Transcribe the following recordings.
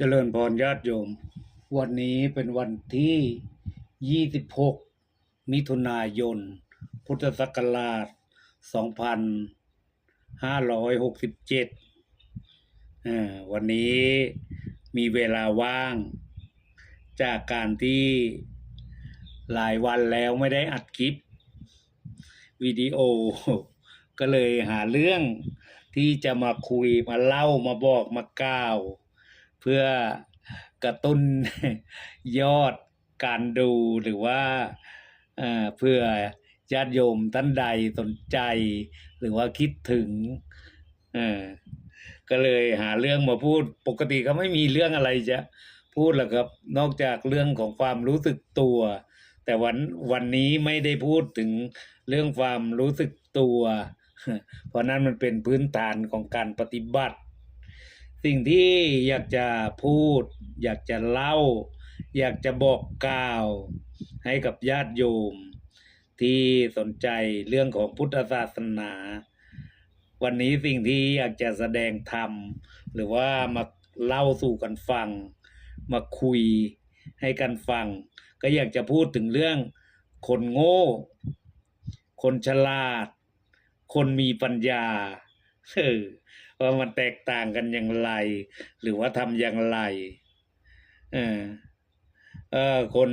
เจริญพรญาติโยม วันนี้เป็นวันที่ 26 มิถุนายน พุทธศักราช 2567อ่าวันนี้มีเวลาว่าง จากการที่หลายวันแล้วไม่ได้อัดคลิป วิดีโอ ก็เลยหาเรื่องที่จะมาคุยมาเล่ามาบอกมากล่าว เพื่อกระตุ้นยอดการดูหรือว่าเอ่อเพื่อญาติโยมท่านใดสนใจ หรือว่าคิดถึงก็เลยหาเรื่องมาพูดปกติก็ไม่มีเรื่องอะไรจะพูดหรอกครับ นอกจากเรื่องของความรู้สึกตัว แต่วันวันนี้ไม่ได้พูดถึงเรื่องความรู้สึกตัว เพราะนั้นมันเป็นพื้นฐานของการปฏิบัติ สิ่งที่อยากจะพูด อยากจะเล่า อยากจะบอกกล่าว ให้กับญาติโยม ที่สนใจเรื่องของพุทธศาสนา วันนี้สิ่งที่อยากจะแสดงธรรม หรือว่ามาเล่าสู่กันฟัง มาคุยให้กันฟัง ก็อยากจะพูดถึงเรื่องคนโง่ คนฉลาด คนมีปัญญาเออ ว่ามันแตกต่างกันอย่างไร หรือว่าทำอย่างไรเออเออคน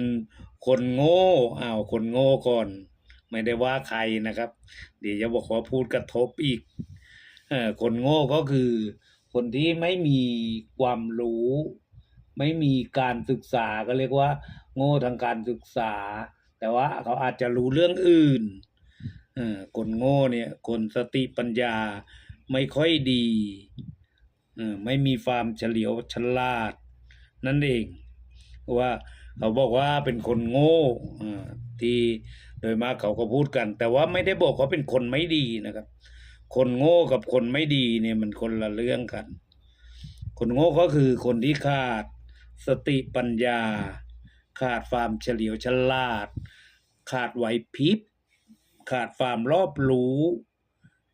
คนโง่อ้าวคนโง่ก่อน ไม่ได้ว่าใครนะครับ เดี๋ยวจะบอกว่าพูดกระทบอีกเออคนโง่ก็คือ คนที่ไม่มีความรู้ ไม่มีการศึกษาก็เรียกว่า โง่ทางการศึกษา แต่ว่าเขาอาจจะรู้เรื่องอื่นเออคนโง่เนี่ย คนสติปัญญา ไม่ค่อยดีไม่มีความเฉลียวฉลาด นั่นเองเพราะว่าเขาบอกว่าเป็นคนโง่ที่โดยมากเขาก็พูดกัน แต่ว่าไม่ได้บอกเขาเป็นคนไม่ดีนะครับ คนโง่กับคนไม่ดีเนี่ยมันคนละเรื่องกัน คนโง่ก็คือคนที่ขาดสติปัญญา ขาดความเฉลียวฉลาด ขาดไหวพริบขาดความรอบรู้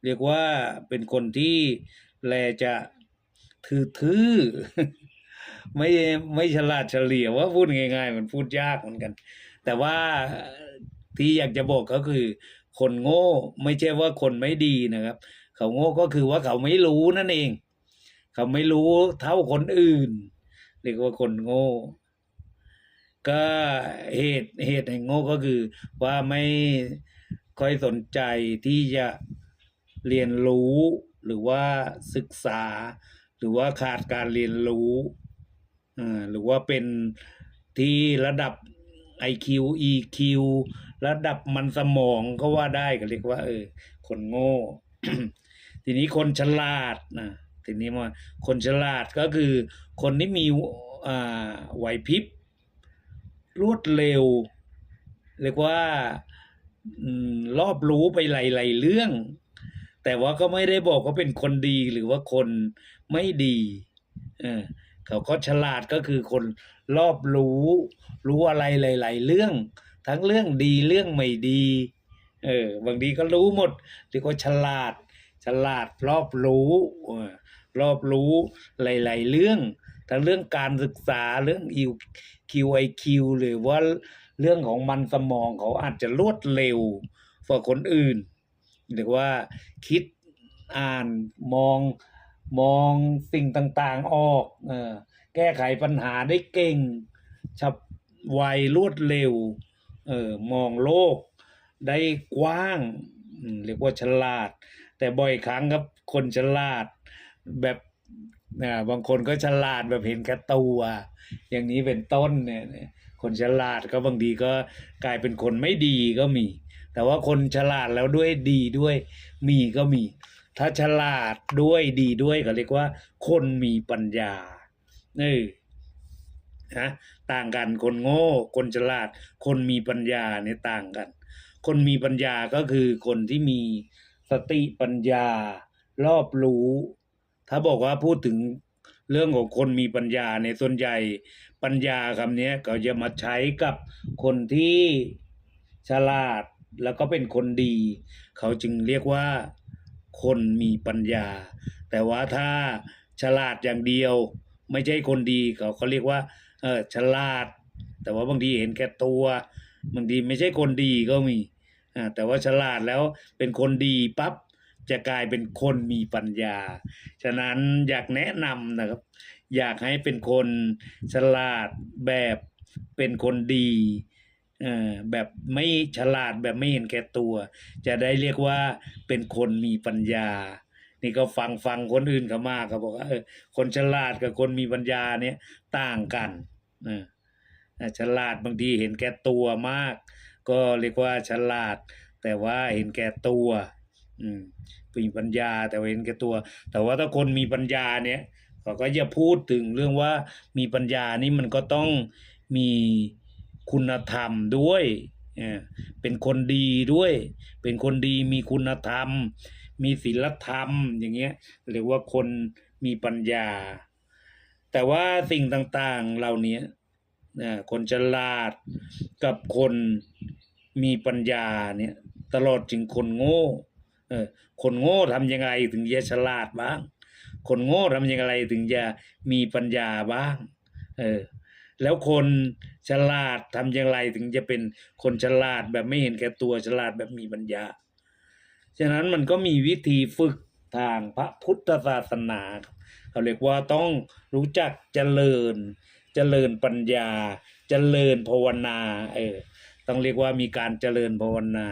เรียกว่าเป็นคนที่แลจะทื่อๆไม่ไม่ฉลาดเฉลียวว่าพูดง่าย ๆ มันพูดยากเหมือนกัน แต่ว่าที่อยากจะบอกก็คือ คนโง่ไม่ใช่ว่าคนไม่ดีนะครับ เขาโง่ก็คือว่าเขาไม่รู้นั่นเอง เขาไม่รู้เท่าคนอื่น เรียกว่าคนโง่ ก็เหตุเหตุแห่งโง่ก็คือว่าไม่ค่อยสนใจที่จะ เรียนรู้ หรือว่าศึกษา หรือว่าขาดการเรียนรู้อ่าหรือว่าเป็นที่ระดับ IQ EQ ระดับมันสมองก็ว่าได้ก็เรียกว่า เออ คนโง่ ทีนี้คนฉลาดนะทีนี้มาคนฉลาดก็คือ คนที่มีอ่าไหวพริบรวดเร็ว เรียกว่าอืมรอบรู้ไปหลายๆเรื่อง แต่ว่าก็ไม่ได้บอกว่าเป็นคนดีหรือว่าคนไม่ดีเออเขาก็ฉลาดก็คือคนรอบรู้ รู้อะไรหลาย ๆ เรื่อง ทั้งเรื่องดีเรื่องไม่ดีเออบางทีก็รู้หมดเรียกว่าฉลาด ฉลาดรอบรู้อรอบรู้หลาย ๆ เรื่อง ทั้งเรื่องการศึกษาเรื่อง QIQ หรือว่าเรื่องของมันสมองเขาอาจจะรวดเร็วกว่าคนอื่น หรือว่าคิดอ่านมองมองสิ่งต่างๆออกเออแก้ไขปัญหาได้เก่ง ฉับไวรวดเร็วเออมองโลกได้กว้างเรียกว่าฉลาด แต่บ่อยครั้งครับคนฉลาดแบบอ่าบางคนก็ฉลาดแบบเห็นแก่ตัว อย่างนี้เป็นต้นเนี่ยคนฉลาดก็บางทีก็กลายเป็นคนไม่ดีก็มี แต่ว่าคนฉลาดแล้วด้วยดีด้วย มีก็มี ถ้าฉลาดด้วยดีด้วยก็เรียกว่า คนมีปัญญาเออนะต่างกันคนโง่ คนฉลาด คนมีปัญญาเนี่ยต่างกัน คนมีปัญญาก็คือคนที่มีสติปัญญา รอบรู้ ถ้าบอกว่าพูดถึงเรื่องของคนมีปัญญาในส่วนใหญ่ปัญญาคำนี้เขาจะมาใช้กับคนที่ฉลาด แล้วก็เป็นคนดี เขาจึงเรียกว่า คนมีปัญญา แต่ว่าถ้าฉลาดอย่างเดียว ไม่ใช่คนดีเขาเขาเรียกว่า เออฉลาด แต่ว่าบางทีเห็นแก่ตัวบางทีไม่ใช่คนดีก็มีอ่าแต่ว่าฉลาดแล้วเป็นคนดีปั๊บจะกลายเป็นคนมีปัญญา ฉะนั้นอยากแนะนำนะครับ อยากให้เป็นคนฉลาดแบบเป็นคนดี แบบไม่ฉลาดแบบไม่เห็นแก่ตัว จะได้เรียกว่าเป็นคนมีปัญญา นี่ก็ฟังฟังคนอื่นเขามากเขาบอกว่าคนฉลาดกับคนมีปัญญาเนี่ยต่างกันเอออะฉลาดบางทีเห็นแก่ตัวมาก ก็เรียกว่าฉลาด แต่ว่าเห็นแก่ตัวอืมมีปัญญาแต่ว่าเห็นแก่ตัว แต่ว่าถ้าคนมีปัญญาเนี่ยเขาก็จะพูดถึงเรื่องว่ามีปัญญานี่มันก็ต้องมี คุณธรรมด้วยเออเป็นคนดีด้วย เป็นคนดีมีคุณธรรม มีศีลธรรมอย่างเงี้ยเรียกว่าคนมีปัญญา แต่ว่าสิ่งต่างๆเหล่านี้นะคนฉลาดกับคนมีปัญญาเนี่ยตลอดถึงคนโง่เออคนโง่ทำยังไงถึงจะฉลาดบ้าง คนโง่ทำยังไงถึงจะมีปัญญาบ้าง เออ แล้วคนฉลาดทำอย่างไรถึงจะเป็นคนฉลาดแบบไม่เห็นแก่ตัวฉลาดแบบมีปัญญา ฉะนั้นมันก็มีวิธีฝึกทางพระพุทธศาสนาเขาเรียกว่าต้องรู้จักเจริญ เจริญปัญญา เจริญภาวนาเออต้องเรียกว่ามีการเจริญภาวนา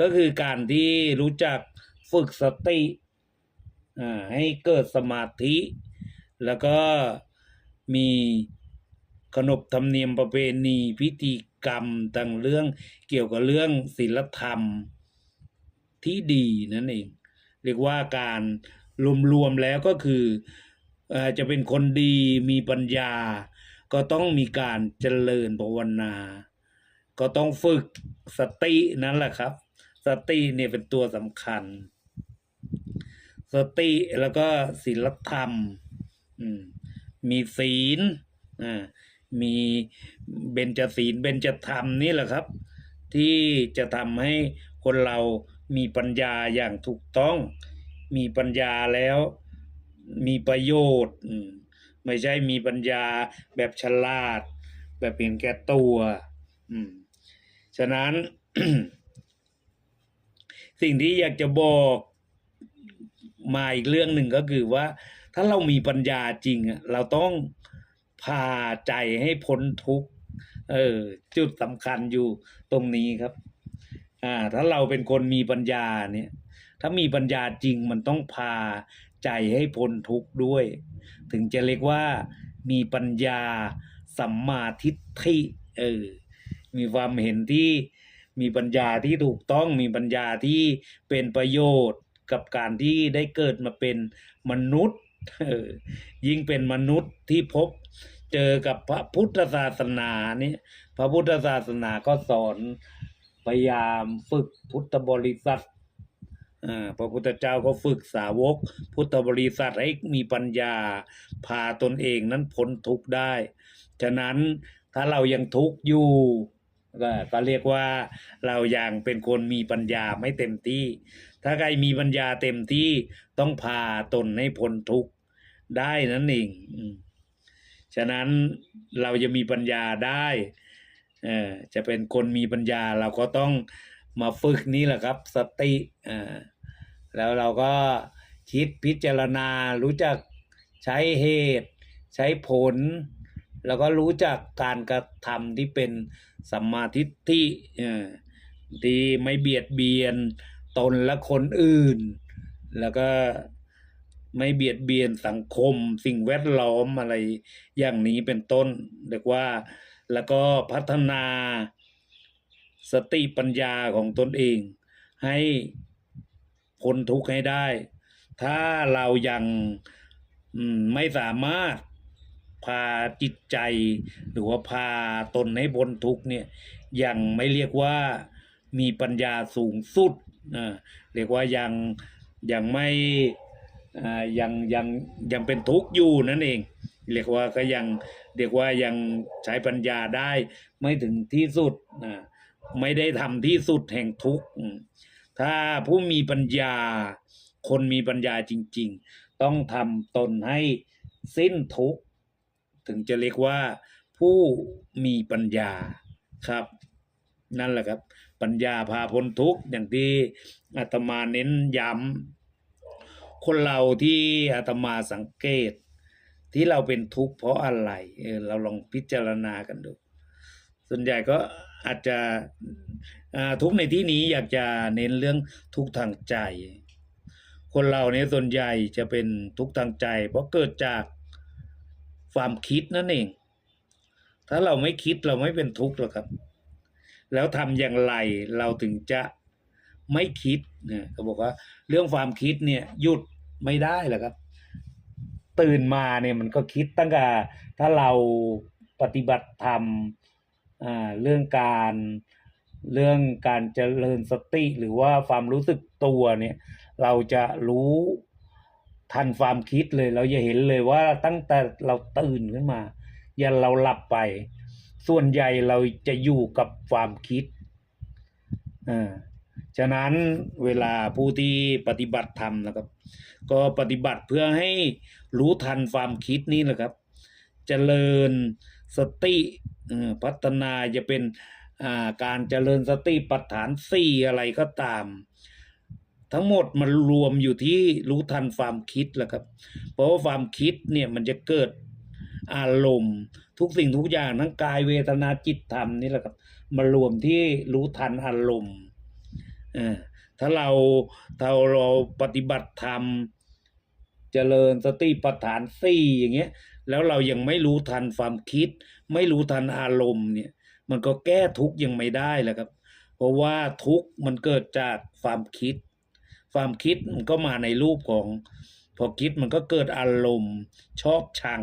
ก็คือการที่รู้จักฝึกสติอ่าให้เกิดสมาธิ แล้วก็มี ขนบธรรมเนียมประเพณีพิธีกรรมต่างเรื่องเกี่ยวกับเรื่องศีลธรรมที่ดีนั่นเอง เรียกว่าการรวมๆแล้วก็คือจะเป็นคนดีมีปัญญา ก็ต้องมีการเจริญภาวนา ก็ต้องฝึกสตินั่นแหละครับ สติเนี่ยเป็นตัวสำคัญ สติแล้วก็ศีลธรรมมมีศีลอ่า มีเบญจศีลเบญจธรรมนี่แหละครับ ที่จะทำให้คนเรามีปัญญาอย่างถูกต้อง มีปัญญาแล้วมีประโยชน์ ไม่ใช่มีปัญญาแบบฉลาด แบบเห็นแก่ตัวฉะนั้น สิ่งที่อยากจะบอกมาอีกเรื่องหนึ่งก็คือว่า ถ้าเรามีปัญญาจริงเราต้อง พาใจให้พ้นทุกข์เออ จุดสำคัญอยู่ตรงนี้ครับ อ่า ถ้าเราเป็นคนมีปัญญาเนี่ย ถ้ามีปัญญาจริงมันต้องพาใจให้พ้นทุกข์ด้วย ถึงจะเรียกว่ามีปัญญาสัมมาทิฏฐิเออ มีความเห็นที่มีปัญญาที่ถูกต้องมีปัญญาที่เป็นประโยชน์กับการที่ได้เกิดมาเป็นมนุษย์เออยิ่งเป็นมนุษย์ที่พบ เจอกับพระพุทธศาสนานี่พระพุทธศาสนาก็สอนพยายามฝึกพุทธบริษัทอ่าพระพุทธเจ้าก็ฝึกสาวก พุทธบริษัทให้มีปัญญา พาตนเองนั้นพ้นทุกข์ได้ ฉะนั้นถ้าเรายังทุกข์อยู่ก็เรียกว่าเรายังเป็นคนมีปัญญาไม่เต็มที่ ถ้าใครมีปัญญาเต็มที่ต้องพาตนให้พ้นทุกข์ได้นั่นเองอื ฉะนั้นเราจะมีปัญญาได้เออจะเป็นคนมีปัญญาเราก็ต้องมาฝึกนี่แหละครับสติอ่าแล้วเราก็คิดพิจารณารู้จักใช้เหตุ ใช้ผล แล้วก็รู้จักการกระทำที่เป็นสัมมาทิฏฐิเอ่อที่ไม่เบียดเบียนตนและคนอื่น แล้วก็ ไม่เบียดเบียนสังคม สิ่งแวดล้อมอะไรอย่างนี้เป็นต้นเรียกว่าแล้วก็พัฒนาสติปัญญาของตนเอง ให้พ้นทุกข์ให้ได้ ถ้าเรายังไม่สามารถพาจิตใจหรือว่าพาตนให้พ้นทุกข์เนี่ยยังไม่เรียกว่ามีปัญญาสูงสุดอ่าเรียกว่ายังยังไม่ ยังยังยังเป็นทุกข์อยู่นั่นเอง เรียกว่าก็ยังเรียกว่ายังใช้ปัญญาได้ไม่ถึงที่สุดอ่าไม่ได้ทำที่สุดแห่งทุกข์ถ้าผู้มีปัญญา คนมีปัญญาจริง ๆ ต้องทำตนให้สิ้นทุกข์ถึงจะเรียกว่าผู้มีปัญญาครับ นั่นแหละครับ ปัญญาพาพ้นทุกข์อย่างที่อาตมาเน้นย้ำ คนเราที่อาตมาสังเกต ที่เราเป็นทุกข์เพราะอะไรเออเราลองพิจารณากันดู ส่วนใหญ่ก็อาจจะทุกข์ในที่นี้อยากจะเน้นเรื่องทุกข์ทางใจ คนเราเนี่ยส่วนใหญ่จะเป็นทุกข์ทางใจ เพราะเกิดจากความคิดนั่นเอง ถ้าเราไม่คิดเราไม่เป็นทุกข์หรอกครับ แล้วทำอย่างไรเราถึงจะไม่คิดเนี่ยเขาบอกว่าเรื่องความคิดเนี่ยหยุด ไม่ได้หรอกครับ ตื่นมาเนี่ยมันก็คิดตั้งแต่ถ้าเราปฏิบัติธรรมอ่าเรื่องการเรื่องการเจริญสติหรือว่าความรู้สึกตัวเนี่ย เราจะรู้ทันความคิดเลย เราจะเห็นเลยว่าตั้งแต่เราตื่นขึ้นมา ยันเราหลับไป ส่วนใหญ่เราจะอยู่กับความคิดอ่าฉะนั้นเวลาผู้ที่ปฏิบัติธรรมนะครับ ก็ปฏิบัติเพื่อให้รู้ทันความคิดนี้แหละครับเจริญสติพัฒนาจะเป็นการเจริญสติปัฏฐานสี่อะไรก็ตาม ทั้งหมดมันรวมอยู่ที่รู้ทันความคิดแหละครับ เพราะว่าความคิดเนี่ยมันจะเกิดอารมณ์ทุกสิ่งทุกอย่างทั้งกายเวทนาจิตธรรมนี่แหละครับมารวมที่รู้ทันอารมณ์ ถ้าเราถ้าเราปฏิบัติธรรมเจริญสติปัฏฐานสี่อย่างเงี้ย แล้วเรายังไม่รู้ทันความคิด ไม่รู้ทันอารมณ์เนี่ย มันก็แก้ทุกข์ยังไม่ได้แหละครับ เพราะว่าทุกข์มันเกิดจากความคิด ความคิดมันก็มาในรูปของ พอคิดมันก็เกิดอารมณ์ ชอบชัง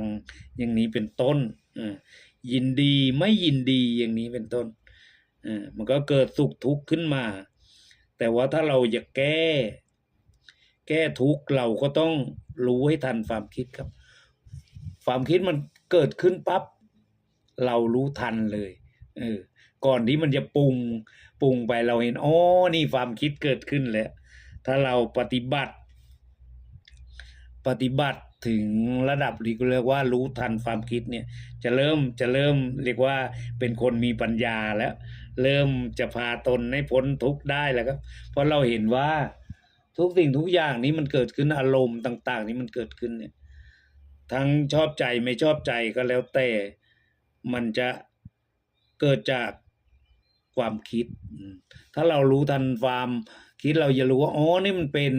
อย่างนี้เป็นต้นยินดีไม่ยินดีอย่างนี้เป็นต้นมันก็เกิดสุขทุกข์ขึ้นมา แต่ว่าถ้าเราอยากแก้ แก้ทุกเราก็ต้องรู้ให้ทันความคิดครับ ความคิดมันเกิดขึ้นปั๊บเรารู้ทันเลยเออก่อนที่มันจะปรุงปรุงไปเราเห็นอ๋อนี่ความคิดเกิดขึ้นแล้วถ้าเราปฏิบัติ ปฏิบัติ ถึงระดับที่เรียกว่ารู้ทันความคิดเนี่ยจะเริ่มจะเริ่มเรียกว่าเป็นคนมีปัญญาแล้ว เริ่มจะพาตนให้พ้นทุกข์ได้แล้วครับ เพราะเราเห็นว่าทุกสิ่งทุกอย่างนี้มันเกิดขึ้นอารมณ์ต่าง ๆ นี้มันเกิดขึ้นเนี่ยทั้งชอบใจไม่ชอบใจก็แล้วแต่มันจะเกิดจากความคิด ถ้าเรารู้ทันความคิดเราจะรู้ว่าอ๋อนี่มันเป็น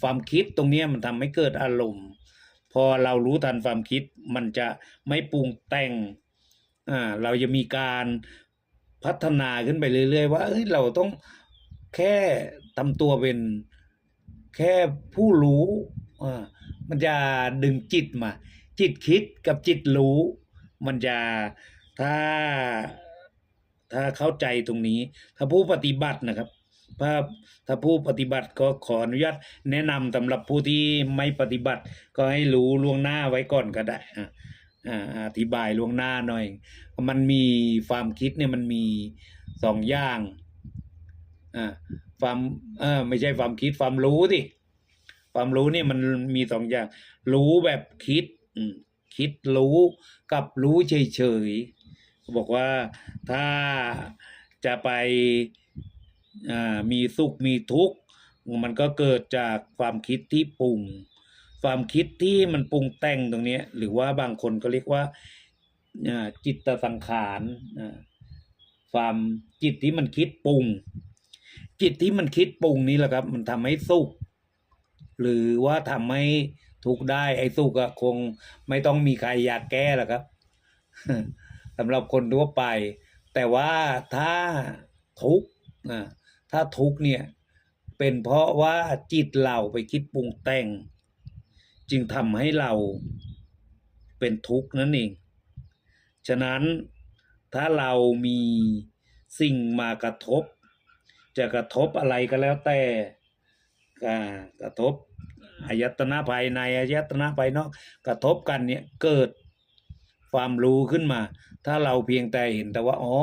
ความคิดตรงนี้มันทำให้เกิดอารมณ์ พอเรารู้ทันความคิดมันจะไม่ปรุงแต่งเราจะมีการพัฒนาขึ้นไปเรื่อย ๆ ว่าเอ้ยเราต้องแค่ทำตัวเป็นแค่ผู้รู้มันจะดึงจิตมา จิตคิดกับจิตรู้ มันจะถ้าถ้าเข้าใจตรงนี้ ถ้าผู้ปฏิบัตินะครับ ถ้าถ้าผู้ปฏิบัติก็ขออนุญาตแนะนำสำหรับผู้ที่ไม่ปฏิบัติ ก็ให้รู้ล่วงหน้าไว้ก่อนก็ได้อ่าอธิบายล่วงหน้าหน่อย มันมีความคิดเนี่ยมันมีสองอย่างอ่าความเออไม่ใช่ความคิดความรู้ดิความรู้เนี่ยมันมีสองอย่าง รู้แบบคิดคิดรู้กับรู้เฉยๆบอกว่าถ้าจะไป มีสุขมีทุกข์มันก็เกิดจากความคิดที่ปรุง ความคิดที่มันปรุงแต่งตรงนี้ หรือว่าบางคนก็เรียกว่าจิตสังขารความจิตที่มันคิดปรุง จิตที่มันคิดปรุงนี้แหละครับ มันทำให้สุขหรือว่าทำให้ทุกข์ได้ ไอ้สุขอะคงไม่ต้องมีใครอยากแก้หรอกครับสำหรับคนทั่วไป แต่ว่าถ้าทุกข์อ่า ถ้าทุกเนี่ย เป็นเพราะว่าจิตเราไปคิดปรุงแต่ง จึงทำให้เราเป็นทุกข์นั่นเอง ฉะนั้นถ้าเรามีสิ่งมากระทบ จะกระทบอะไรก็แล้วแต่กระทบอายตนะภายในอายตนะภายนอกกระทบกันเนี่ยเกิดความรู้ขึ้นมา ถ้าเราเพียงแต่เห็นแต่ว่าอ๋อ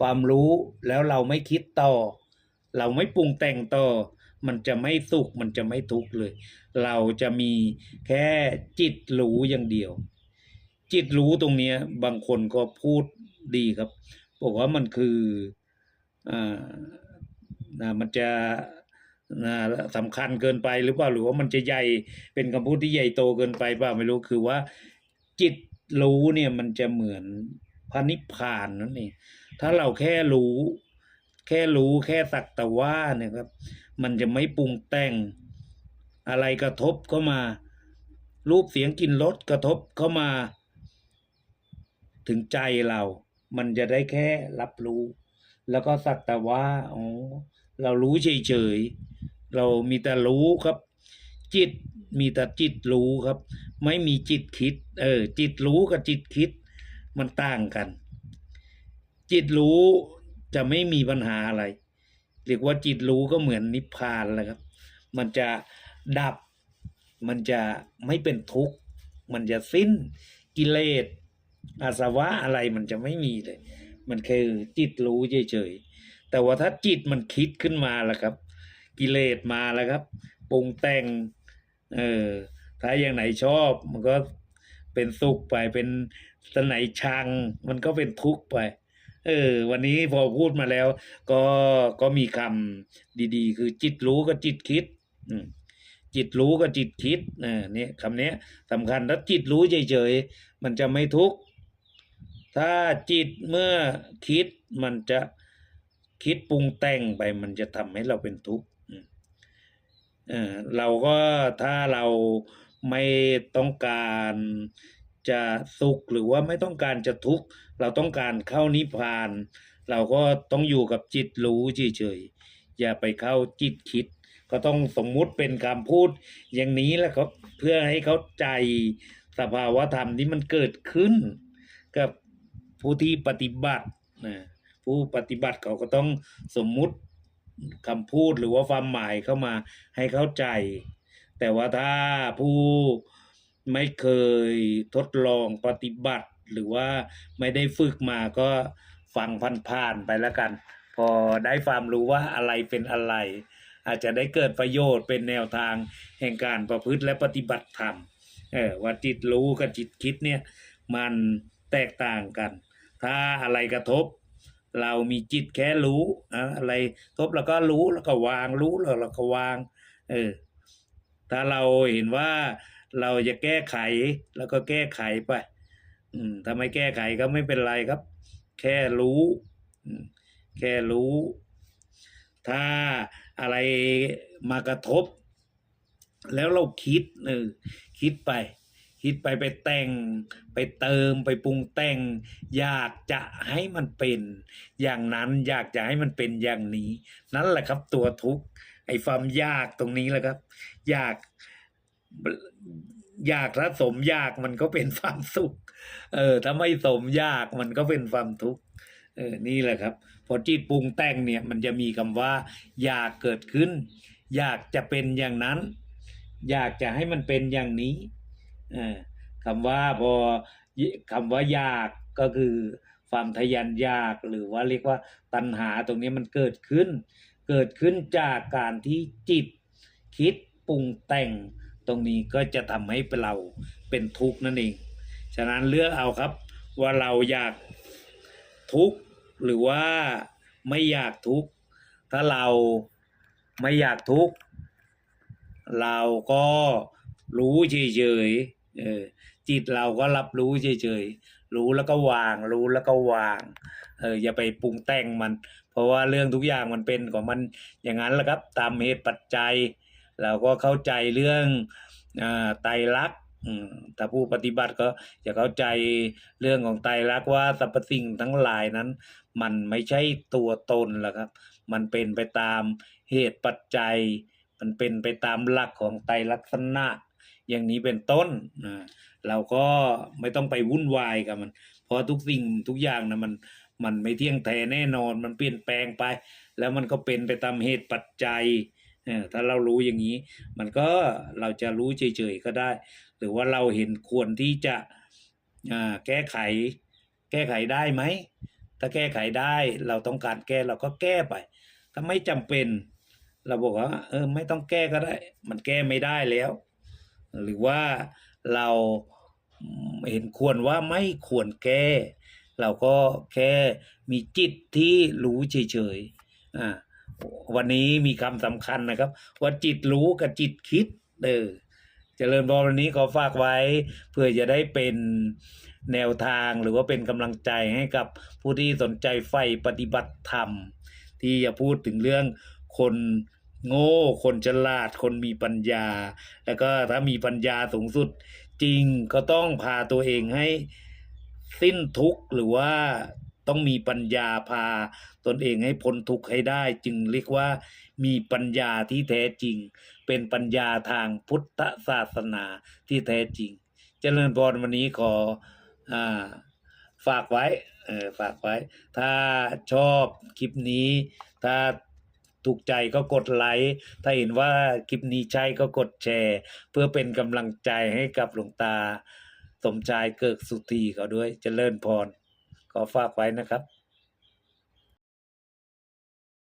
ความรู้แล้วเราไม่คิดต่อ เราไม่ปรุงแต่งต่อ มันจะไม่สุขมันจะไม่ทุกข์เลย เราจะมีแค่จิตรู้อย่างเดียว จิตรู้ตรงนี้บางคนก็พูดดีครับบอกว่ามันคืออ่านะมันจะนะสำคัญเกินไปหรือเปล่าหรือว่ามันจะใหญ่เป็นคำพูดที่ใหญ่โตเกินไปเปล่าไม่รู้คือว่า จิตรู้เนี่ยมันจะเหมือนพระนิพพานนั่นเองถ้าเราแค่รู้ แค่รู้แค่สักแต่ว่าเนี่ยครับ มันจะไม่ปรุงแต่ง อะไรกระทบเข้ามา รูปเสียงกลิ่นรสกระทบเข้ามา ถึงใจเรา มันจะได้แค่รับรู้ แล้วก็สักแต่ว่าอ๋อเรารู้เฉยๆเรามีแต่รู้ครับ จิตมีแต่จิตรู้ครับ ไม่มีจิตคิด เออ จิตรู้กับจิตคิด มันต่างกัน จิตรู้ จะไม่มีปัญหาอะไร เรียกว่าจิตรู้ก็เหมือนนิพพานแหละครับ มันจะดับ มันจะไม่เป็นทุกข์ มันจะสิ้นกิเลสอาสวะอะไรมันจะไม่มีเลย มันคือจิตรู้เฉยๆแต่ว่าถ้าจิตมันคิดขึ้นมาแล้วครับ กิเลสมาแล้วครับปรุงแต่งเออถ้าอย่างไหนชอบมันก็เป็นสุขไปเป็นสไหนชัง มันก็เป็นทุกข์ไป เออ วันนี้พอพูดมาแล้ว ก็ก็มีคำดีๆ คือจิตรู้กับจิตคิดจิตรู้กับจิตคิดเนี่ยคำนี้สำคัญถ้าจิตรู้เฉยๆมันจะไม่ทุกข์ถ้าจิตเมื่อคิดมันจะคิดปรุงแต่งไป มันจะทำให้เราเป็นทุกข์เราก็ถ้าเราไม่ต้องการ จะสุขหรือว่าไม่ต้องการจะทุกข์เราต้องการเข้านิพพาน เราก็ต้องอยู่กับจิตรู้เฉยๆอย่าไปเข้าจิตคิด ก็ต้องสมมุติเป็นคำพูด อย่างนี้แหละครับเพื่อให้เข้าใจสภาวะธรรมที่มันเกิดขึ้น กับผู้ที่ปฏิบัตินะผู้ปฏิบัติเขาก็ต้องสมมุติคำพูดหรือว่าความหมายเข้ามาให้เข้าใจ แต่ว่าถ้าผู้ ไม่เคยทดลองปฏิบัติ หรือว่าไม่ได้ฝึกมาก็ฟังผ่านๆไปแล้วกัน พอได้ความรู้ว่าอะไรเป็นอะไร อาจจะได้เกิดประโยชน์เป็นแนวทางแห่งการประพฤติและปฏิบัติธรรมเออว่าจิตรู้กับจิตคิดเนี่ยมันแตกต่างกัน ถ้าอะไรกระทบ เรามีจิตแค่รู้อะอะไรกระทบแล้วก็รู้แล้วก็วางรู้แล้วเราก็วางเออถ้าเราเห็นว่า เราจะแก้ไขแล้วก็แก้ไขไปอืมถ้าไม่แก้ไขก็ไม่เป็นไรครับ แค่รู้แค่รู้ ถ้าอะไรมากระทบ แล้วเราคิดเออคิดไป คิดไปไปแต่ง ไปเติมไปปรุงแต่ง อยากจะให้มันเป็น อย่างนั้นอยากจะให้มันเป็นอย่างนี้ นั่นแหละครับตัวทุกข์ไอ้ความยากตรงนี้แหละครับ อยาก อยากถ้าสมอยากมันก็เป็นความสุข เออ ถ้าไม่สมอยากมันก็เป็นความทุกข์เออนี่แหละครับ พอจิตปรุงแต่งเนี่ยมันจะมีคำว่า อยากเกิดขึ้น อยากจะเป็นอย่างนั้น อยากจะให้มันเป็นอย่างนี้เออคำว่าพอคำว่าอยากก็คือความทะยันอยากหรือว่าเรียกว่าตัณหาตรงนี้มันเกิดขึ้น เกิดขึ้นจากการที่จิตคิดปรุงแต่ง ตรงนี้ก็จะทำให้เราเป็นทุกข์นั่นเอง ฉะนั้นเลือกเอาครับว่าเราอยากทุกข์หรือว่าไม่อยากทุกข์ถ้าเราไม่อยากทุกข์เราก็รู้เฉยๆจิตเราก็รับรู้เฉยๆรู้แล้วก็วาง รู้แล้วก็วางเอออย่าไปปรุงแต่งมัน เพราะว่าเรื่องทุกอย่างมันเป็นของมันอย่างนั้นแหละครับ ตามเหตุปัจจัย เราก็เข้าใจเรื่องอไตรลักษณ์ถ้าผู้ปฏิบัติก็จะเข้าใจเรื่องของไตรลักษณ์ว่าสรรพสิ่งทั้งหลายนั้น มันไม่ใช่ตัวตนหรอกครับ มันเป็นไปตามเหตุปัจจัย มันเป็นไปตามหลักของไตรลักษณะ อย่างนี้เป็นต้นเราก็ไม่ต้องไปวุ่นวายกับมัน เพราะทุกสิ่งทุกอย่างนะมันมันไม่เที่ยงแท้แน่นอน มันเปลี่ยนแปลงไป แล้วมันก็เป็นไปตามเหตุปัจจัย เออถ้าเรารู้อย่างนี้ มันก็เราจะรู้เฉยๆก็ได้ หรือว่าเราเห็นควรที่จะแก้ไข แก้ไขได้ไหม ถ้าแก้ไขได้เราต้องการแก้เราก็แก้ไป ถ้าไม่จำเป็น เราบอกว่าเออไม่ต้องแก้ก็ได้ มันแก้ไม่ได้แล้ว หรือว่าเราเห็นควรว่าไม่ควรแก้ เราก็แค่มีจิตที่รู้เฉยๆอ่า วันนี้มีคำสำคัญนะครับ ว่าจิตรู้กับจิตคิดเออเจริญพรวันนี้ขอฝากไว้ เพื่อจะได้เป็นแนวทางหรือว่าเป็นกำลังใจให้กับผู้ที่สนใจใฝ่ปฏิบัติธรรม ที่จะพูดถึงเรื่องคนโง่ คนฉลาด คนมีปัญญา แล้วก็ถ้ามีปัญญาสูงสุดจริงก็ต้องพาตัวเองให้สิ้นทุกข์หรือว่า ต้องมีปัญญาพา ตนเองให้พ้นทุกข์ให้ได้ จึงเรียกว่ามีปัญญาที่แท้จริง เป็นปัญญาทางพุทธศาสนาที่แท้จริง เจริญพรวันนี้ขออฝากไว้ฝากไว้ ถ้าชอบคลิปนี้ถ้าถูกใจก็กดไลค์ ถ้าเห็นว่าคลิปนี้ใช่ก็กดแชร์ เพื่อเป็นกำลังใจให้กับหลวงตา สมชายเกิกสุธีเขาด้วยเจริญพร ขอฝากไว้นะครับ